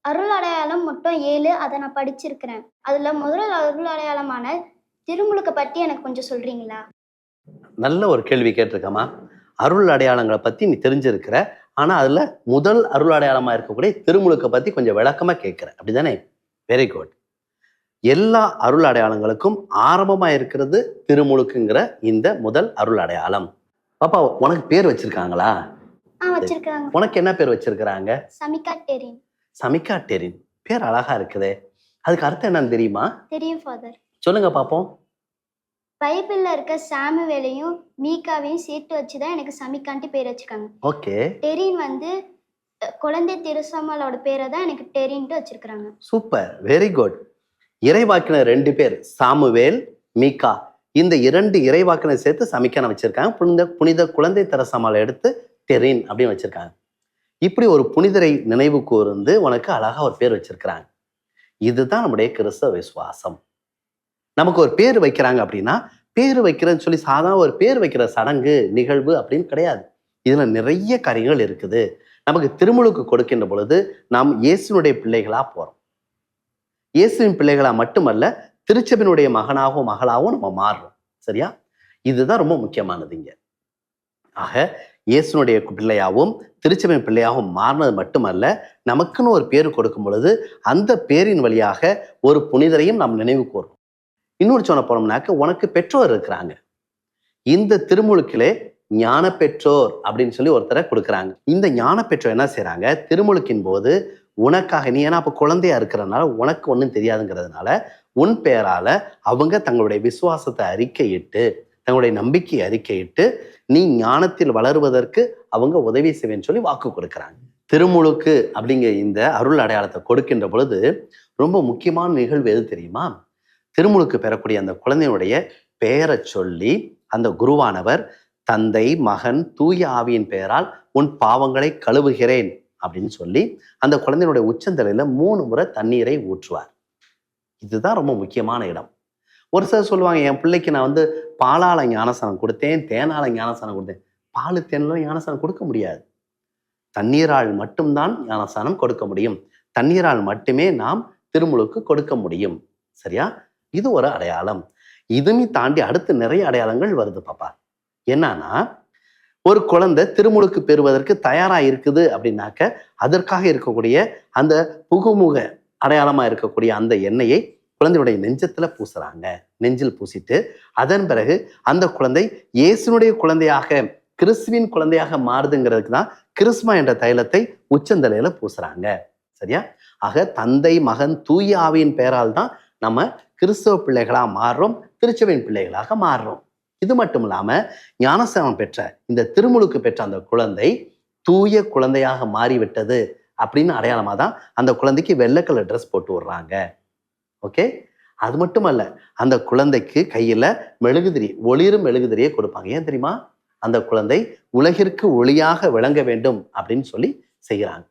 அருள் அடையாளம் மொத்தம் ஏழு அதை நான் படிச்சிருக்கிறேன். அதுல முதல் அருள் அடையாளமான திருமுழுக்க பத்தி எனக்கு கொஞ்சம் சொல்றீங்களா? நல்ல ஒரு கேள்வி கேட்டிருக்கம்மா. அருள் அடையாளங்களை பத்தி நீ தெரிஞ்சிருக்கிற ஆனா அதுல முதல் அருள் அடையாளமா இருக்கக்கூடிய திருமுழுக்க பத்தி கொஞ்சம் விளக்கமா கேட்கிற. அப்படிதானே? வெரி குட் எல்லா அருள் அடையாளங்களுக்கும் ஆரம்பமா இருக்கிறது திருமுழுக்குங்கிற இந்த முதல் அருள் அடையாளம். பாப்பா உனக்கு பேர் வச்சிருக்காங்களா? உனக்கு என்ன பேர் வச்சிருக்கிறாங்க? சமிகா டெரின். சமிகா டெரின் பேர் அழகா இருக்குதே. அதுக்கு அர்த்தம் என்னன்னு தெரியுமா? தெரியும் ஃபாதர் சொல்லுங்க பாப்போம். பைபிள்ல இருக்க சாமுவேலையும் மீகாவையும் சேர்த்து வச்சுதான் எனக்கு சமிகான்ட்டு பேர் வச்சிருக்காங்க. ஓகே. டெரின் வந்து குழந்தை திருசாமலோட பேரை தான் எனக்கு டெரின்ட்டு வச்சிருக்காங்க சூப்பர். Very good. இறைவாக்கினர் ரெண்டு பேர் சாமுவேல் மீகா இந்த இரண்டு இறைவாக்கினர் சேர்த்து சமிக்கான வச்சிருக்காங்க. புனித புனித குழந்தை தரசமாலை எடுத்து டெரின் அப்படின்னு வச்சிருக்காங்க. இப்படி ஒரு புனிதரை நினைவு கூர்ந்து உனக்கு அழகா ஒரு பேர் வச்சிருக்கிறாங்க. இதுதான் நம்முடைய கிறிஸ்தவ விசுவாசம். நமக்கு ஒரு பேர் வைக்கிறாங்க அப்படின்னா பேர் வைக்கிறேன்னு சொல்லி சாதாரண ஒரு பேர் வைக்கிற சடங்கு நிகழ்வு அப்படின்னு கிடையாது. இதுல நிறைய காரியங்கள் இருக்குது. நமக்கு திருமுழுக்கு கொடுக்கின்ற பொழுது நாம் இயேசுனுடைய பிள்ளைகளா போறோம். இயேசுவின் பிள்ளைகளா மட்டுமல்ல திருச்சபினுடைய மகனாகவும் மகளாகவும் நம்ம மாறுறோம். சரியா? இதுதான் ரொம்ப முக்கியமானது இங்க. ஆக இயேசுனுடைய பிள்ளையாகவும் திருச்சபை பிள்ளையாகவும் மாறினது மட்டுமல்ல நமக்குன்னு ஒரு பேர் கொடுக்கும் பொழுது அந்த பேரின் வழியாக ஒரு புனிதரையும் நாம் நினைவு கூறும் இன்னொரு சொன்ன போனோம்னாக்க உனக்கு பெற்றோர் இருக்கிறாங்க. இந்த திருமுழுக்கிலே ஞான பெற்றோர் அப்படின்னு சொல்லி ஒருத்தரை கொடுக்குறாங்க. இந்த ஞான பெற்றோர் என்ன செய்கிறாங்க திருமுழுக்கின் போது உனக்காக நீ ஏன்னா அப்போ குழந்தையா இருக்கிறதுனால உனக்கு ஒன்றும் தெரியாதுங்கிறதுனால உன் பெயரால அவங்க தங்களுடைய விசுவாசத்தை அறிக்கையிட்டு தங்களுடைய நம்பிக்கையை அறிக்கையிட்டு நீ ஞானத்தில் வளருவதற்கு அவங்க உதவி செய்வேன்னு சொல்லி வாக்கு கொடுக்குறாங்க. திருமுழுக்கு அப்படிங்கிற இந்த அருள் அடையாளத்தை கொடுக்கின்ற பொழுது ரொம்ப முக்கியமான நிகழ்வு எது தெரியுமா? திருமுழுக்கு பெறக்கூடிய அந்த குழந்தையினுடைய பெயரை சொல்லி அந்த குருவானவர் தந்தை மகன் தூய ஆவியின் பெயரால் உன் பாவங்களை கழுவுகிறேன் அப்படின்னு சொல்லி அந்த குழந்தையினுடைய உச்சந்தலையில மூணு முறை தண்ணீரை ஊற்றுவார். இதுதான் ரொம்ப முக்கியமான இடம். ஒரு சிலர் சொல்லுவாங்க என் பிள்ளைக்கு நான் வந்து பாலால ஞானசனம் கொடுத்தேன் தேனால ஞானசனம் கொடுத்தேன். பால் தேனால ஞானசனம் கொடுக்க முடியாது. தண்ணீரால் மட்டும்தான் ஞானசானம் கொடுக்க முடியும். தண்ணீரால் மட்டுமே நாம் திருமுழுக்கு கொடுக்க முடியும். சரியா? இது ஒரு அடையாளம். இதுமே தாண்டி அடுத்து நிறைய அடையாளங்கள் வருது பாப்பா. என்னன்னா ஒரு குழந்தை திருமுழுக்கு பெறுவதற்கு தயாரா இருக்குது அப்படின்னாக்க அதற்காக இருக்கக்கூடிய அந்த புகுமுக அடையாளமா இருக்கக்கூடிய அந்த எண்ணெயை குழந்தையுடைய நெஞ்சத்துல பூசுறாங்க. நெஞ்சில் பூசிட்டு அதன் பிறகு அந்த குழந்தை இயேசுனுடைய குழந்தையாக கிறிஸ்துவின் குழந்தையாக மாறுதுங்கிறதுக்கு தான் கிறிஸ்மா என்ற தைலத்தை உச்சந்தலையில பூசுறாங்க. சரியா? ஆக தந்தை மகன் தூய ஆவியின் பெயரால் தான் நம்ம கிறிஸ்தவ பிள்ளைகளாக மாறுறோம் திருச்சபையின் பிள்ளைகளாக மாறுறோம். இது மட்டும் இல்லாம ஞானஸ்தானம் பெற்ற இந்த திருமுழுக்கு பெற்ற அந்த குழந்தை தூய குழந்தையாக மாறிவிட்டது அப்படின்னு அடையாளமாக தான் அந்த குழந்தைக்கு வெள்ளை கலர் ட்ரெஸ் போட்டு விடுறாங்க. ஓகே? அது மட்டும் அல்ல அந்த குழந்தைக்கு கையில மெழுகுதிரி ஒளிரும் மெழுகுதிரியை கொடுப்பாங்க. ஏன் தெரியுமா? அந்த குழந்தை உலகிற்கு ஒளியாக விளங்க வேண்டும் அப்படின்னு சொல்லி செய்கிறாங்க.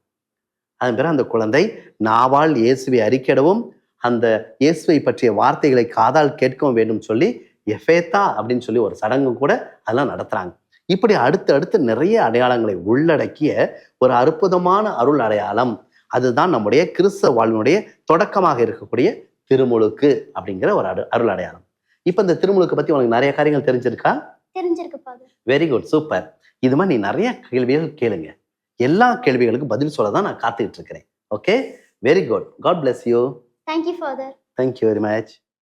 அதன் பிறகு அந்த குழந்தை நாவால் இயேசுவை அறிக்கிடவும் அந்த இயேசுவை பற்றிய வார்த்தைகளை காதால் கேட்கவும் வேண்டும் சொல்லி எஃபேத்தா அப்படின்னு சொல்லி ஒரு சடங்கு கூட அதெல்லாம் நடத்துறாங்க. இப்படி அடுத்து அடுத்து நிறைய அடையாளங்களை உள்ளடக்கிய ஒரு அற்புதமான அருள் அடையாளம் அதுதான் நம்முடைய கிறிஸ்தவ வாழ்வினுடைய தொடக்கமாக இருக்கக்கூடிய திருமுழுக்கு அப்படிங்கிற ஒரு அரு அருள் அடையாளம். இப்போ இந்த திருமுழுக்கு பத்தி உனக்கு நிறைய காரியங்கள் தெரிஞ்சிருக்கா? தெரிஞ்சிருக்கு வெரி குட் சூப்பர் இது மாதிரி நீ நிறைய கேள்விகள் கேளுங்க. எல்லா கேள்விகளுக்கும் பதில் சொல்ல தான் நான் காத்துக்கிட்டு இருக்கிறேன். Okay very good God bless you thank you father. Thank you very much